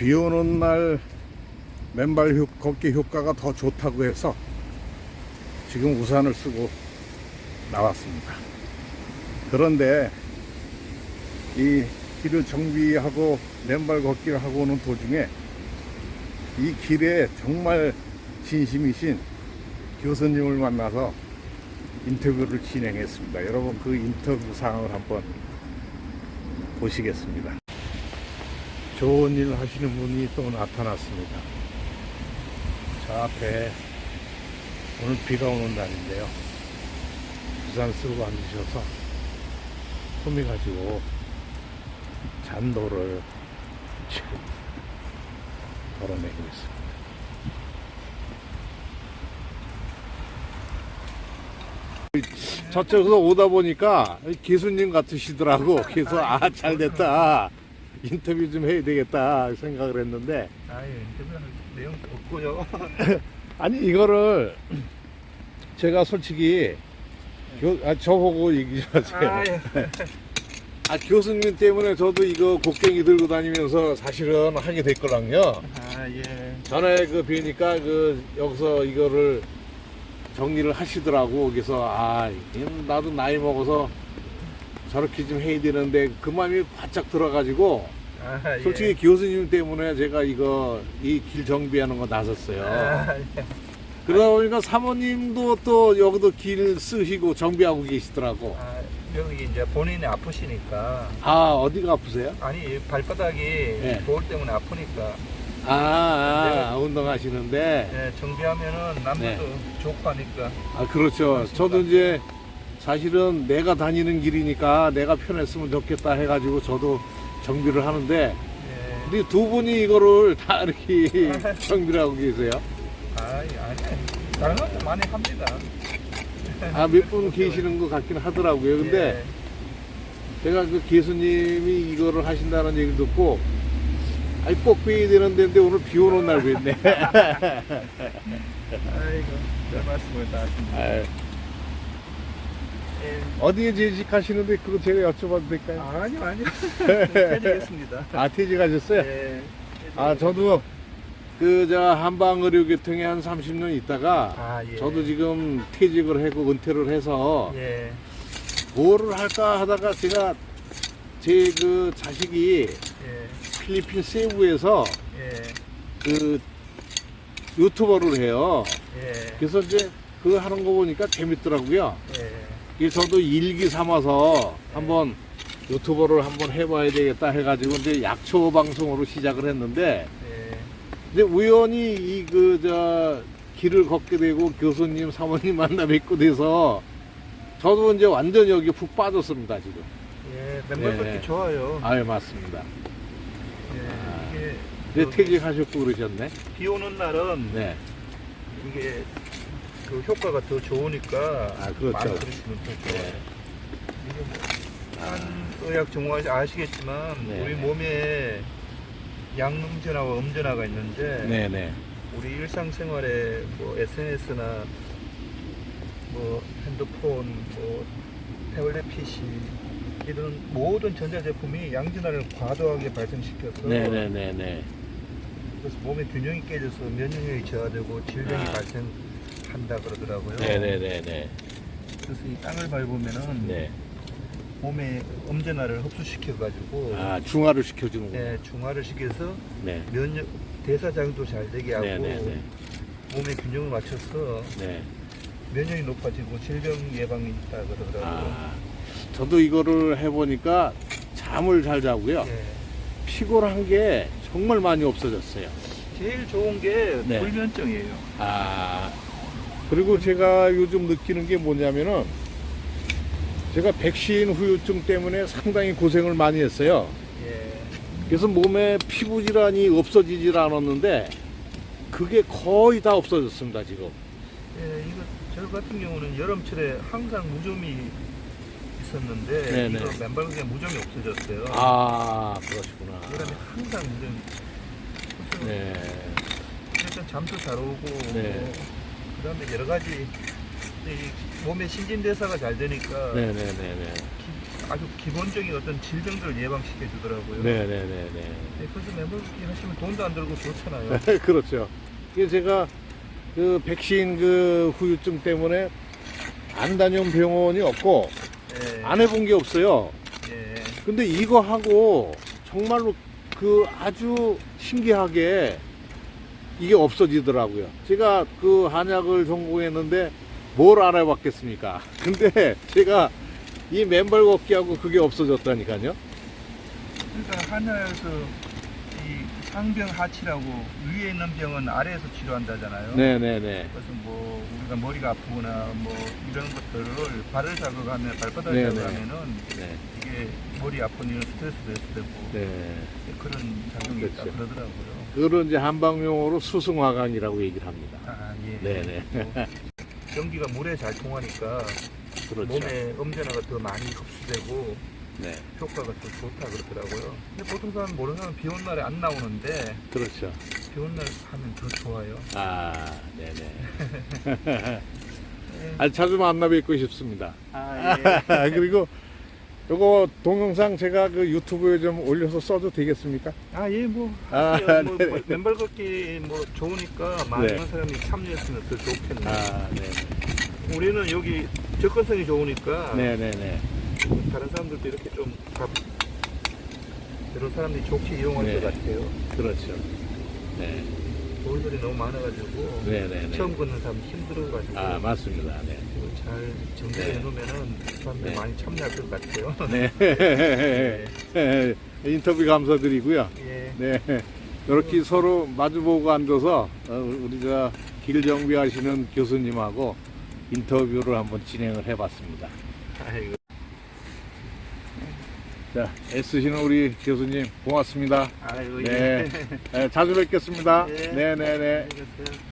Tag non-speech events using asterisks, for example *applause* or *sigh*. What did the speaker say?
비 오는 날 맨발 효, 걷기 효과가 더 좋다고 해서 지금 우산을 쓰고 나왔습니다. 그런데 이 길을 정비하고 맨발 걷기를 하고 오는 도중에 이 길에 정말 진심이신 교수님을 만나서 인터뷰를 진행했습니다. 여러분 그 인터뷰 상황을 한번 보시겠습니다. 좋은 일 하시는 분이 또 나타났습니다. 저 앞에 오늘 비가 오는 날인데요. 우산 쓰고 앉으셔서 소미 가지고 잔도를 지금 덜어내고 있습니다. 저쪽에서 오다 보니까 기수님 같으시더라고. 그래서 아, 잘 됐다. 인터뷰 좀 해야 되겠다 생각을 했는데 아예 인터뷰할 내용 없고요. *laughs* 아니 이거를 제가 솔직히 교, 아, 저보고 얘기 좀 하세요. 아, 예. 아 교수님 때문에 저도 이거 곡괭이 들고 다니면서 사실은 하게 됐거든요. 아 예. 전에 그 뵈니까 그 여기서 이거를 정리를 하시더라고. 그래서 아 이건 나도 나이 먹어서 저렇게 좀 해야 되는데 그 마음이 바짝 들어가지고 아, 예. 솔직히 교수님 때문에 제가 이거 이 길 정비하는 거 나섰어요. 아, 예. 그러다 보니까 사모님도 또 여기도 길 쓰시고 정비하고 계시더라고. 아, 여기 이제 본인이 아프시니까 아 어디가 아프세요? 아니 발바닥이 예. 돌 때문에 아프니까 아, 아, 운동하시는데 예, 정비하면은 남들도 네. 좋고 하니까 아 그렇죠. 저도 이제 사실은 내가 다니는 길이니까 내가 편했으면 좋겠다 해가지고 저도 정비를 하는데 예. 근데 두 분이 이거를 다 이렇게 *laughs* 정비를 하고 계세요. 아니 아니 다른 것도 많이 합니다. *laughs* 아 몇 분 계시는 것 같긴 하더라고요. 근데 제가 그 교수님이 이거를 하신다는 얘기를 듣고 아이 꼭 뵈야 되는데 근데 오늘 비 오는 날 뵀네. 예. *laughs* 아이고 별 말씀을 다 하십니다. 어디에 재직하시는데 그거 제가 여쭤봐도 될까요? 아니요 아니요. *laughs* 해드리겠습니다. 아 퇴직하셨어요? 예. 아 저도 그 저 한방 의료계통에 한 30년 있다가 아, 예. 저도 지금 퇴직을 하고 은퇴를 해서 예. 뭐를 할까 하다가 제가 제 그 자식이 예. 필리핀 세부에서 예. 그 유튜버를 해요. 예. 그래서 이제 그거 하는 거 보니까 재밌더라고요. 예. 저도 일기 삼아서 한번 유튜버를 한번 해봐야 되겠다 해가지고 이제 약초 방송으로 시작을 했는데 예. 이제 우연히 이 그 저 길을 걷게 되고 교수님 사모님 만나 뵙고 돼서 저도 이제 완전 여기 푹 빠졌습니다 지금. 예. 맨발 걷기 예. 좋아요. 아예 맞습니다. 예. 이게 이제 그 퇴직하셨고 그러셨네. 비 오는 날은 네. 이게 그 효과가 더 좋으니까 아, 그렇죠. 많이 들으시면 더 좋아요. 네. 이게 뭐 한의학 전문가 아시겠지만 네. 우리 몸에 양음전하고 음전하가 있는데 네네. 우리 일상생활에 뭐 SNS나 뭐 핸드폰, 뭐 태블릿 PC 이런 모든 전자제품이 양전하를 과도하게 발생시켜서 네네네네. 그래서 몸의 균형이 깨져서 면역력이 저하되고 질병이 아. 발생 한다 그러더라고요. 네네네네. 그래서 이 땅을 밟으면은 네. 몸에 음전하를 흡수시켜 가지고 아 중화를 시켜주는 거. 네, 중화를 시켜서 네. 면역 대사장도 잘 되게 하고 네네네. 몸의 균형을 맞춰서 네. 면역이 높아지고 질병 예방이 있다 그러더라고요. 아 저도 이거를 해보니까 잠을 잘 자고요. 예. 피곤한 게 정말 많이 없어졌어요. 제일 좋은 게 네. 불면증이에요. 아 그리고 제가 요즘 느끼는 게 뭐냐면은 제가 백신 후유증 때문에 상당히 고생을 많이 했어요. 예. 그래서 몸에 피부 질환이 없어지질 않았는데 그게 거의 다 없어졌습니다 지금. 예, 이거 저 같은 경우는 여름철에 항상 무좀이 있었는데 네네. 이거 맨발에 무좀이 없어졌어요. 아 그러시구나. 그다음에 항상 무좀이. 그래서 네. 일단 잠도 잘 오고 네. 뭐 그다음에 여러 가지 이 몸의 신진대사가 잘 되니까 네네네네. 기- 아주 기본적인 어떤 질병들을 예방시켜 주더라고요. 네네네네. 네, 그래서 멤버기 하시면 돈도 안 들고 좋잖아요. *laughs* 그렇죠. 이게 제가 그 백신 그 후유증 때문에 안 다녀온 병원이 없고 예. 안 해본 게 없어요. 예. 근데 이거 하고 정말로 그 아주 신기하게 이게 없어지더라고요. 제가 그 한약을 전공했는데 뭘 알아봤겠습니까? *laughs* 근데 제가 이 맨발 걷기하고 그게 없어졌다니까요. 그러니까 하나에서 이 상병하치라고 위에 있는 병은 아래에서 치료한다잖아요. 네네네. 그래서 뭐 우리가 머리가 아프거나 뭐 이런 것들을 발을 자극하면 발바닥을 네네. 자극하면은 네. 이게 머리 아픈 이런 스트레스도 있을 되고 네. 그런 작용이 있다 그렇죠. 그러더라고요. 그걸 이제 한방용어로 수승화강이라고 얘기를 합니다. 아 예. 네네. 뭐 전기가 물에 잘 통하니까 그렇죠. 몸에 음전화가 더 많이 흡수되고 네. 효과가 더 좋다 그러더라고요. 근데 보통 사람 모르는 사람 비 오는 날에 안 나오는데 그렇죠. 비 오는 날 하면 더 좋아요. 아, 네네. *laughs* 예. 아주 자주 만나 뵙고 싶습니다. 아 예. *laughs* 그리고 요거 동영상 제가 그 유튜브에 좀 올려서 써도 되겠습니까? 아, 예, 뭐, 아. 뭐, *laughs* 네. 뭐 맨발 걷기 뭐 좋으니까 많은 네. 사람이 참여했으면 더 좋겠네. 아, 네. 우리는 여기 접근성이 좋으니까 네네네. 다른 사람들도 이렇게 좀 가, 여러 사람들이 좋게 이용할 네. 것 같아요. 그렇죠. 네. 돌들이 너무 많아가지고 네 네 네. 처음 걷는 사람 힘들어가지고 아, 맞습니다. 네. 이거 잘 정리해 네. 놓으면은 사람들이 네. 많이 참여할 것 같아요. 네. *laughs* 인터뷰 감사드리고요. 예. 네. 이렇게 서로 마주보고 앉아서 어, 우리 저길 정비하시는 교수님하고 인터뷰를 한번 진행을 해봤습니다. 아이고. 자, 애쓰시는 우리 교수님 고맙습니다. 아이고, 네. 예. 네, 자주 뵙겠습니다. 예. 네 네네. 안녕히 계세요.